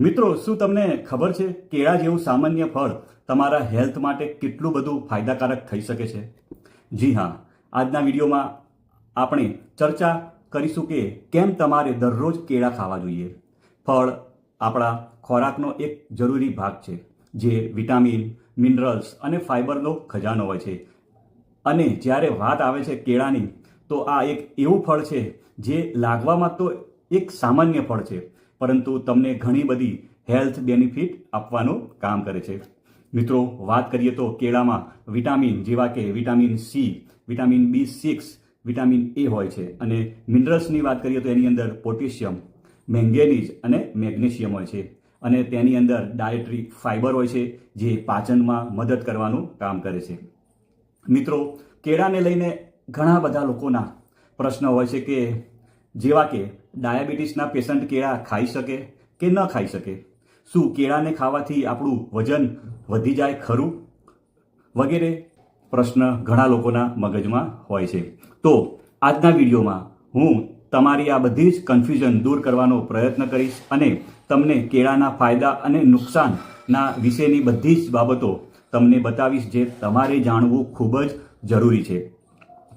મિત્રો, શું તમને ખબર છે કેળા જેવું સામાન્ય ફળ તમારા હેલ્થ માટે કેટલું બધું ફાયદાકારક થઈ શકે છે? જી હા, આજના વિડીયોમાં આપણે ચર્ચા કરીશું કે કેમ તમારે દરરોજ કેળા ખાવા જોઈએ. ફળ આપણા ખોરાકનો એક જરૂરી ભાગ છે, જે વિટામિન, મિનરલ્સ અને ફાઇબરનો ખજાનો હોય છે. અને જ્યારે વાત આવે છે કેળાની, તો આ એક એવું ફળ છે જે લાગવામાં તો એક સામાન્ય ફળ છે પરંતુ તમને ઘણી બધી હેલ્થ બેનિફિટ આપવાનું કામ કરે છે. મિત્રો, વાત કરીએ તો કેળામાં વિટામિન જેવા કે vitamin C vitamin B six vitamin A હોય છે. અને મિનરલ્સની વાત કરીએ તો એની અંદર પોટેશિયમ, મેંગેનીઝ અને મેગ્નેશિયમ હોય છે. અને તેની અંદર ડાયટરી ફાઇબર હોય છે, જે પાચનમાં મદદ કરવાનું કામ કરે છે. મિત્રો, કેળાને લઈને ઘણા બધા લોકોના પ્રશ્ન હોય છે કે જેવા કે ડાયાબિટીસના પેશન્ટ કેળા ખાઈ શકે કે ન ખાઈ શકે? શું કેળાને ખાવાથી આપણું વજન વધી જાય ખરું? વગેરે પ્રશ્ન ઘણા લોકોના મગજમાં હોય છે. તો આજના વિડીયોમાં હું તમારી આ બધી જ કન્ફ્યુઝન દૂર કરવાનો પ્રયત્ન કરીશ અને તમને કેળાના ફાયદા અને નુકસાનના વિશેની બધી જ બાબતો તમને બતાવીશ જે તમારે જાણવું ખૂબ જ જરૂરી છે.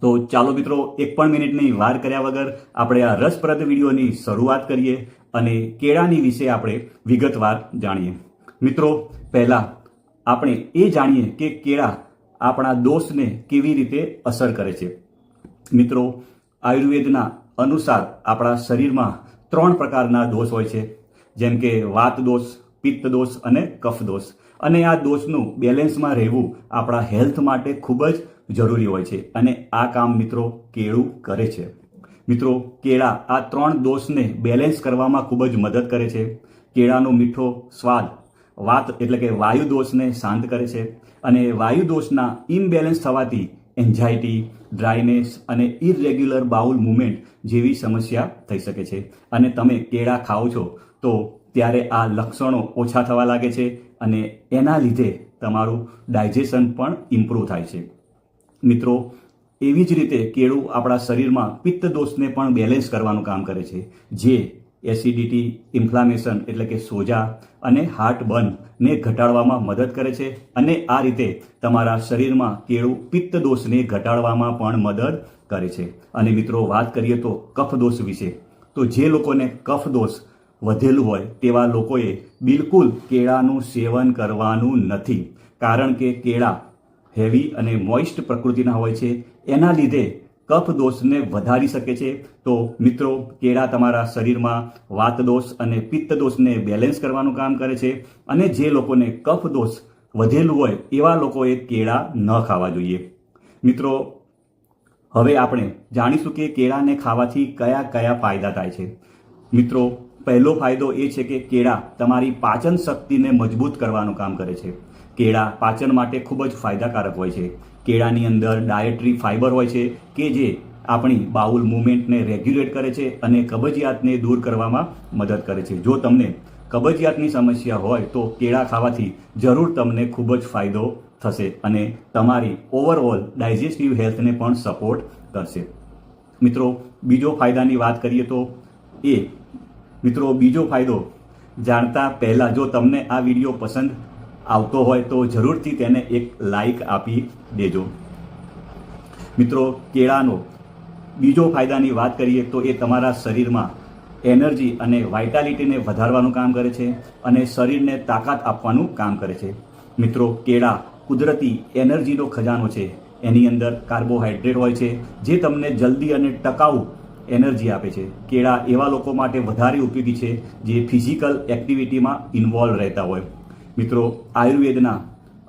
તો ચાલો મિત્રો એક પણ મિનિટની વાર કર્યા વગર આપણે આ રસપ્રદ વિડીયોની શરૂઆત કરીએ અને કેળાની વિશે આપણે વિગતવાર જાણીએ. મિત્રો, પહેલાં આપણે એ જાણીએ કે કેળા આપણા દોષને કેવી રીતે અસર કરે છે. મિત્રો, આયુર્વેદના અનુસાર આપણા શરીરમાં ત્રણ પ્રકારના દોષ હોય છે. જેમ કે વાત દોષ, પિત્ત દોષ અને કફ દોષ. અને આ દોષનું બેલેન્સમાં રહેવું આપણા હેલ્થ માટે ખૂબ જ જરૂરી હોય છે. અને આ કામ મિત્રો કેળું કરે છે. મિત્રો, કેળા આ ત્રણ દોષને બેલેન્સ કરવામાં ખૂબ જ મદદ કરે છે. કેળાનો મીઠો સ્વાદ, વાત એટલે કે વાયુ દોષને શાંત કરે છે. અને વાયુ દોષના ઇમ્બેલેન્સ થવાથી એન્ઝાયટી ડ્રાયનેસ અને ઇરેગ્યુલર બાઉલ મુવમેન્ટ જેવી સમસ્યા થઈ શકે છે. અને તમે કેળા ખાઓ છો, તો ત્યારે આ લક્ષણો ઓછા થવા લાગે છે અને એના લીધે તમારું ડાયજેશન પણ ઇમ્પ્રૂવ થાય છે. મિત્રો, એવી જ રીતે કેળું આપણા શરીરમાં પિત્ત દોષને પણ બેલેન્સ કરવાનું કામ કરે છે, જે એસિડિટી ઇન્ફ્લામેશન એટલે કે સોજા અને હાર્ટ બર્નને ઘટાડવામાં મદદ કરે છે અને આ રીતે તમારા શરીરમાં કેળું પિત્ત દોષને ઘટાડવામાં પણ મદદ કરે છે. અને મિત્રો, વાત કરીએ તો કફ દોષ વિશે. તો જે લોકોને કફ દોષ વધેલું હોય, તેવા લોકોએ બિલકુલ કેળાનું સેવન કરવાનું નથી. કારણ કે કેળા હેવી અને મોઇસ્ટ પ્રકૃતિના હોય છે. એના લીધે કફ દોષને વધારી શકે છે. તો મિત્રો, કેળા તમારા શરીરમાં વાત દોષ અને પિત્ત દોષને બેલેન્સ કરવાનું કામ કરે છે અને જે લોકોને કફ દોષ વધેલું હોય, એવા લોકોએ કેળા ન ખાવા જોઈએ. મિત્રો, હવે આપણે જાણીશું કે કેળાને ખાવાથી કયા કયા ફાયદા થાય છે. મિત્રો, પહેલો ફાયદો એ છે કે કેળા તમારી પાચન શક્તિને મજબૂત કરવાનું કામ કરે છે. કેળા પાચન માટે ખૂબ જ ફાયદાકારક હોય છે. કેળાની અંદર ડાયટરી ફાઇબર હોય છે કે જે આપણી બાઉલ મૂવમેન્ટને રેગ્યુલેટ કરે છે અને કબજિયાતને દૂર કરવામાં મદદ કરે છે. જો તમને કબજિયાતની સમસ્યા હોય તો કેળા ખાવાથી જરૂર તમને ખૂબ જ ફાયદો થશે અને તમારી ઓવરઓલ ડાયજેસ્ટિવ હેલ્થને પણ સપોર્ટ કરશે. મિત્રો, બીજો ફાયદાની વાત કરીએ તો એ, મિત્રો, બીજો ફાયદો જાણતા પહેલાં જો તમને આ વીડિયો પસંદ આવતો હોય તો જરૂરથી તેને એક લાઈક આપી દેજો. મિત્રો, કેળાનો બીજો ફાયદાની વાત કરીએ તો એ તમારા શરીરમાં એનર્જી અને વાઇટાલિટીને વધારવાનું કામ કરે છે અને શરીરને તાકાત આપવાનું કામ કરે છે. મિત્રો, કેળા કુદરતી એનર્જીનો ખજાનો છે. એની અંદર કાર્બોહાઈડ્રેટ હોય છે જે તમને જલ્દી અને ટકાઉ એનર્જી આપે છે. કેળા એવા લોકો માટે વધારે ઉપયોગી છે જે ફિઝિકલ એક્ટિવિટીમાં ઇન્વોલ્વ રહેતા હોય. મિત્રો, આયુર્વેદના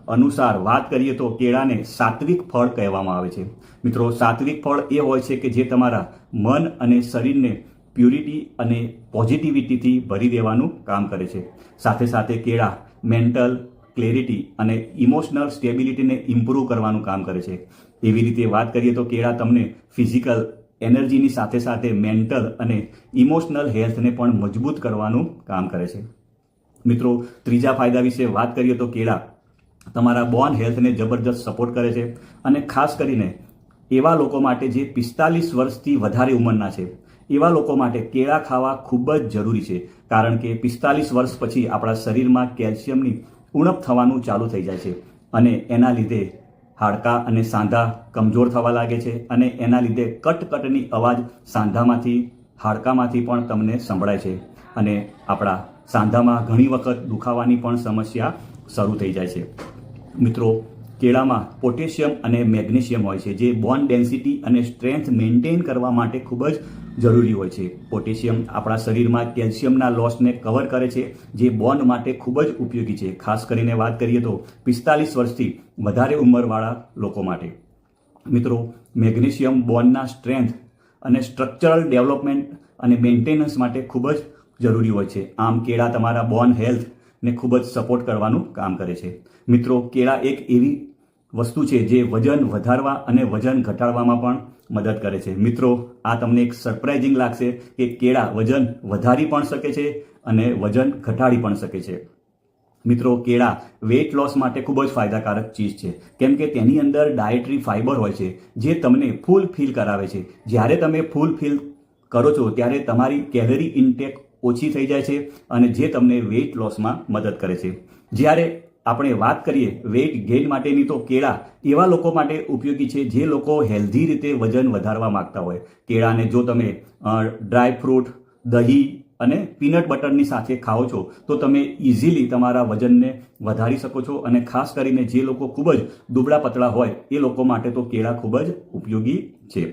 અનુસાર વાત કરીએ તો કેળાને સાત્વિક ફળ કહેવામાં આવે છે. મિત્રો, સાત્વિક ફળ એ હોય છે કે જે તમારા મન અને શરીરને પ્યુરિટી અને પોઝિટિવિટીથી ભરી દેવાનું કામ કરે છે. સાથે સાથે કેળા મેન્ટલ ક્લેરિટી અને ઇમોશનલ સ્ટેબિલિટીને ઇમ્પ્રૂવ કરવાનું કામ કરે છે. એવી રીતે વાત કરીએ તો કેળા તમને ફિઝિકલ એનર્જીની સાથે સાથે મેન્ટલ અને ઇમોશનલ હેલ્થને પણ મજબૂત કરવાનું કામ કરે છે. મિત્રો, ત્રીજા ફાયદા વિશે વાત કરીએ તો કેળા તમારા બોન હેલ્થને જબરજસ્ત સપોર્ટ કરે છે અને ખાસ કરીને એવા લોકો માટે જે પિસ્તાલીસ વર્ષથી વધારે ઉંમરના છે, એવા લોકો માટે કેળા ખાવા ખૂબ જ જરૂરી છે, કારણ કે પિસ્તાલીસ વર્ષ પછી આપણા શરીરમાં કેલ્શિયમની ઉણપ થવાનું ચાલુ થઈ જાય છે અને એના લીધે હાડકાં અને સાંધા કમજોર થવા લાગે છે અને એના લીધે કટકટની અવાજ સાંધામાંથી, હાડકામાંથી પણ તમને સંભળાય છે અને આપણા સાંધામાં ઘણી વખત દુખાવાની પણ સમસ્યા શરૂ થઈ જાય છે. મિત્રો, કેળામાં પોટેશિયમ અને મેગ્નેશિયમ હોય છે, જે બોન ડેન્સિટી અને સ્ટ્રેન્થ મેન્ટેન કરવા માટે ખૂબ જ જરૂરી હોય છે. પોટેશિયમ આપણા શરીરમાં કેલ્શિયમના લોસને કવર કરે છે, જે બોન માટે ખૂબ જ ઉપયોગી છે. ખાસ કરીને વાત કરીએ તો પિસ્તાલીસ વર્ષથી વધારે ઉંમરવાળા લોકો માટે. મિત્રો, મેગ્નેશિયમ બોનના સ્ટ્રેન્થ અને સ્ટ્રક્ચરલ ડેવલપમેન્ટ અને મેન્ટેનન્સ માટે ખૂબ જ જરૂરી હોય છે. આમ કેળા તમારા બોન હેલ્થને ખૂબ જ સપોર્ટ કરવાનું કામ કરે છે. મિત્રો, કેળા એક એવી વસ્તુ છે જે વજન વધારવા અને વજન ઘટાડવામાં પણ મદદ કરે છે. મિત્રો, આ તમને એક સરપ્રાઇઝિંગ લાગશે કે કેળા વજન વધારી પણ શકે છે અને વજન ઘટાડી પણ શકે છે. મિત્રો, કેળા વેઇટ લોસ માટે ખૂબ જ ફાયદાકારક ચીજ છે. કેમ કે તેની અંદર ડાયટરી ફાઇબર હોય છે, જે તમને ફૂલ ફીલ કરાવે છે. જ્યારે તમે ફૂલ ફીલ કરો છો, ત્યારે તમારી કેલરી ઇન્ટેક ઓછી થઈ જાય છે અને જે તમને વેઇટ લોસમાં મદદ કરે છે. જ્યારે આપણે વાત કરીએ વેઇટ ગેઇન માટેની તો કેળા એવા લોકો માટે ઉપયોગી છે જે લોકો હેલ્ધી રીતે વજન વધારવા માંગતા હોય. કેળાને જો તમે ડ્રાય ફ્રૂટ દહીં અને પીનટ બટરની સાથે ખાઓ છો, તો તમે ઇઝીલી તમારા વજનને વધારી શકો છો અને ખાસ કરીને જે લોકો ખૂબ જ દુબળા પતળા હોય, એ લોકો માટે તો કેળા ખૂબ જ ઉપયોગી છે.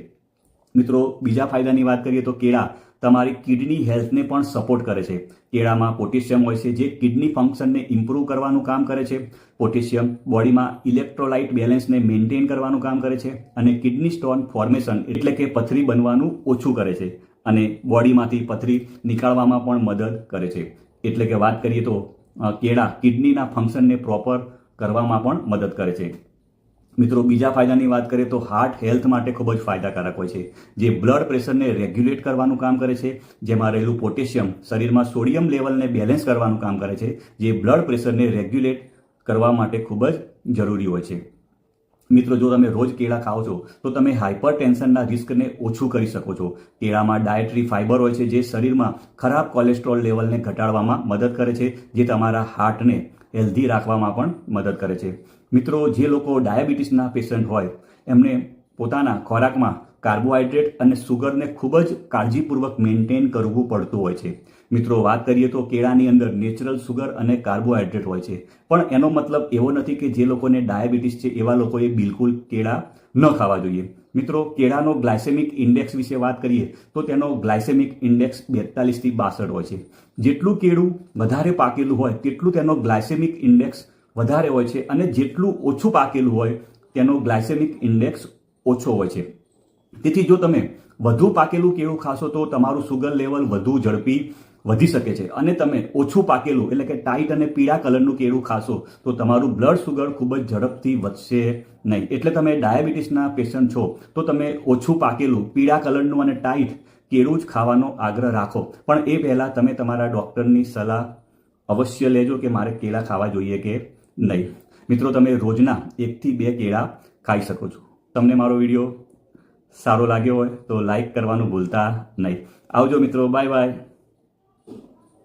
મિત્રો, બીજા ફાયદાની વાત કરીએ તો કેળા તમારી કિડની હેલ્થને પણ સપોર્ટ કરે છે. કેળામાં પોટેશિયમ હોય છે જે કિડની ફંક્શનને ઇમ્પ્રૂવ કરવાનું કામ કરે છે. પોટેશિયમ બોડીમાં ઇલેક્ટ્રોલાઇટ બેલેન્સને મેન્ટેન કરવાનું કામ કરે છે અને કિડની સ્ટોન ફોર્મેશન એટલે કે પથરી બનવાનું ઓછું કરે છે અને બોડીમાંથી પથરી નીકાળવામાં પણ મદદ કરે છે. એટલે કે વાત કરીએ તો કેળા કિડનીના ફંક્શનને પ્રોપર કરવામાં પણ મદદ કરે છે. મિત્રો, બીજા ફાયદાની વાત કરીએ તો હાર્ટ હેલ્થ માટે ખૂબ જ ફાયદાકારક હોય છે. જે બ્લડ પ્રેશરને રેગ્યુલેટ કરવાનું કામ કરે છે, જેમાં રહેલું પોટેશિયમ શરીરમાં સોડિયમ લેવલને બેલેન્સ કરવાનું કામ કરે છે, જે બ્લડ પ્રેશરને રેગ્યુલેટ કરવા માટે ખૂબ જ જરૂરી હોય છે. મિત્રો, જો તમે રોજ કેળા ખાઓ છો, તો તમે હાઇપર ટેન્શનના રિસ્કને ઓછું કરી શકો છો. કેળામાં ડાયટરી ફાઇબર હોય છે, જે શરીરમાં ખરાબ કોલેસ્ટ્રોલ લેવલને ઘટાડવામાં મદદ કરે છે, જે તમારા હાર્ટને હેલ્ધી રાખવામાં પણ મદદ કરે છે. મિત્રો, જે લોકો ડાયાબિટીસના પેશન્ટ હોય, એમને પોતાના ખોરાકમાં કાર્બોહાઈડ્રેટ અને સુગરને ખૂબ જ કાળજીપૂર્વક મેન્ટેન કરવું પડતું હોય છે. મિત્રો, વાત કરીએ તો કેળાની અંદર નેચરલ સુગર અને કાર્બોહાઈડ્રેટ હોય છે. પણ એનો મતલબ એવો નથી કે જે લોકોને ડાયાબિટીસ છે, એવા લોકોએ બિલકુલ કેળા ન ખાવા જોઈએ. મિત્રો, કેળાનો ગ્લાયસેમિક ઇન્ડેક્સ વિશે વાત કરીએ, તો તેનો ગ્લાયસેમિક ઇન્ડેક્સ બેતાલીસથી બાસઠ હોય છે. જેટલું કેળું વધારે પાકેલું હોય, તેટલું તેનો ગ્લાયસેમિક ઇન્ડેક્સ વધારે હોય છે અને જેટલું ઓછું પાકેલું હોય, તેનો ગ્લાયસેમિક ઇન્ડેક્સ ઓછો હોય છે. તેથી જો તમે વધુ પાકેલું કેળું ખાશો તો તમારું સુગર લેવલ વધુ ઝડપી વધી શકે છે. અને તમે ઓછું પાકેલું, એટલે કે ટાઈટ અને પીળા કલરનું કેળું ખાશો તો તમારું બ્લડ સુગર ખૂબ જ ઝડપથી વધશે નહીં. એટલે તમે ડાયાબિટીસના પેશન્ટ છો તો તમે ઓછું પાકેલું, પીળા કલરનું અને ટાઈટ કેળું જ ખાવાનો આગ્રહ રાખો. પણ એ પહેલાં તમે તમારા ડૉક્ટરની સલાહ અવશ્ય લેજો કે મારે કેળા ખાવા જોઈએ કે નહીં. મિત્રો, તમે રોજના એકથી બે કેળા ખાઈ શકો છો. તમને મારો વીડિયો સારો લાગ્યો હોય તો લાઈક કરવાનું ભૂલતા નહીં. આવજો મિત્રો, બાય બાય.